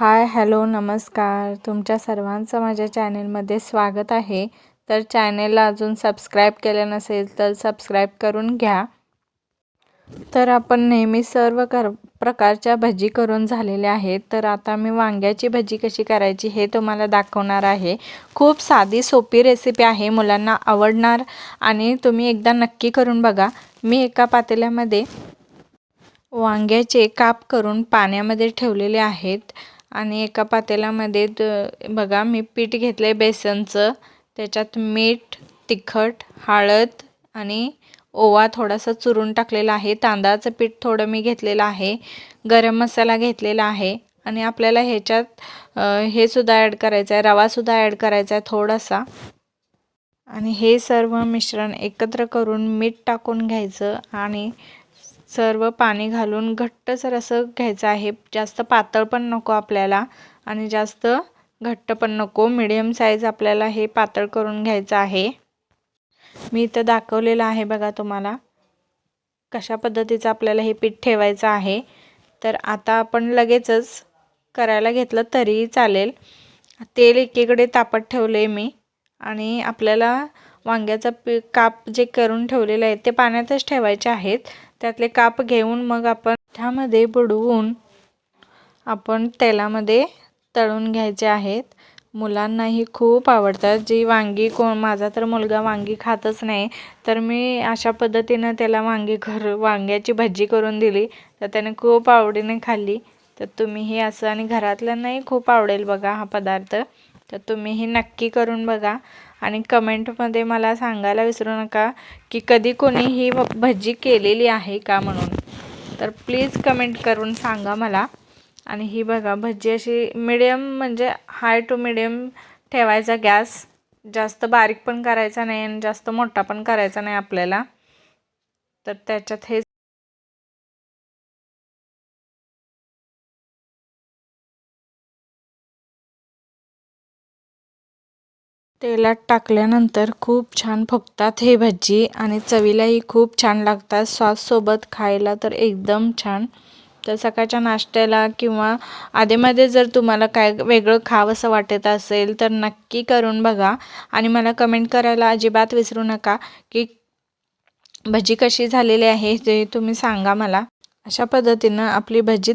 Hi hello नमस्कार. तुमच्या सर्वांचं माझ्या चॅनेलमध्ये स्वागत आहे. तर चॅनेलला अजून सबस्क्राईब केलं नसेल तर सबस्क्राईब करून घ्या. तर आपण नेहमी सर्व कर प्रकारच्या भजी करून झालेल्या आहेत. तर आता मी वांग्याची भजी कशी करायची हे तुम्हाला दाखवणार आहे. खूप साधी सोपी रेसिपी आहे. मुलांना आवडणार आणि तुम्ही एकदा नक्की करून बघा. मी एका पातेल्यामध्ये वांग्याचे काप करून पाण्यामध्ये ठेवलेले आहेत. आणि एका पातेल्यामध्ये द बघा मी पीठ घेतलं आहे बेसनचं. त्याच्यात मीठ तिखट हळद आणि ओवा थोडासा चुरून टाकलेला आहे. तांदळाचं पीठ थोडं मी घेतलेलं आहे. गरम मसाला घेतलेला आहे. आणि आपल्याला ह्याच्यात हे सुद्धा ॲड करायचं आहे रवासुद्धा ॲड करायचा आहे थोडासा. आणि हे सर्व मिश्रण एकत्र करून मीठ टाकून घ्यायचं आणि सर्व पाणी घालून घट्टसर असं घ्यायचं आहे. जास्त पातळ पण नको आपल्याला आणि जास्त घट्ट पण नको. मिडियम साईज आपल्याला हे पातळ करून घ्यायचं आहे. मी इथं दाखवलेलं आहे बघा तुम्हाला. कशा पद्धतीचं आपल्याला हे पीठ ठेवायचं आहे. तर आता आपण लगेचच करायला घेतलं तरीही चालेल. तेल एकीकडे तापत ठेवले मी आणि आपल्याला वांग्याचा पी काप जे करून ठेवलेले आहेत ते पाण्यातच ठेवायचे आहेत. त्यातले काप घेऊन मग आपण त्यामध्ये बुडवून आपण तेलामध्ये तळून घ्यायचे आहेत. मुलांनाही खूप आवडतात. जी वांगी कोण माझा तर मुलगा वांगी खातच नाही. तर मी अशा पद्धतीनं त्याला वांगी घर वांग्याची भजी करून दिली. तर त्याने खूप आवडीने खाल्ली. तर तुम्हीही असं आणि घरातल्यांनाही खूप आवडेल बघा हा पदार्थ. तर तुम्ही हे नक्की करून बघा. आणि कमेंटमध्ये मला सांगायला विसरू नका की कधी कोणी ही भजी केलेली आहे का म्हणून. तर प्लीज कमेंट करून सांगा मला. आणि ही बघा भजी अशी मिडियम म्हणजे हाय टू मिडियम ठेवायचा गॅस. जास्त बारीक पण करायचा नाही आणि जास्त मोठा पण करायचा नाही आपल्याला. तर त्याच्यात हे तेलात टाकल्यानंतर खूप छान फुगतात हे भजी आणि चवीलाही खूप छान लागतात. सॉससोबत खायला तर एकदम छान. तर सकाळच्या नाश्त्याला किंवा आधीमध्ये जर तुम्हाला काय वेगळं खावंसं वाटत असेल तर नक्की करून बघा. आणि मला कमेंट करायला अजिबात विसरू नका की भजी कशी झालेली आहे ते तुम्ही सांगा मला. अशा पद्धतीनं आपली भजी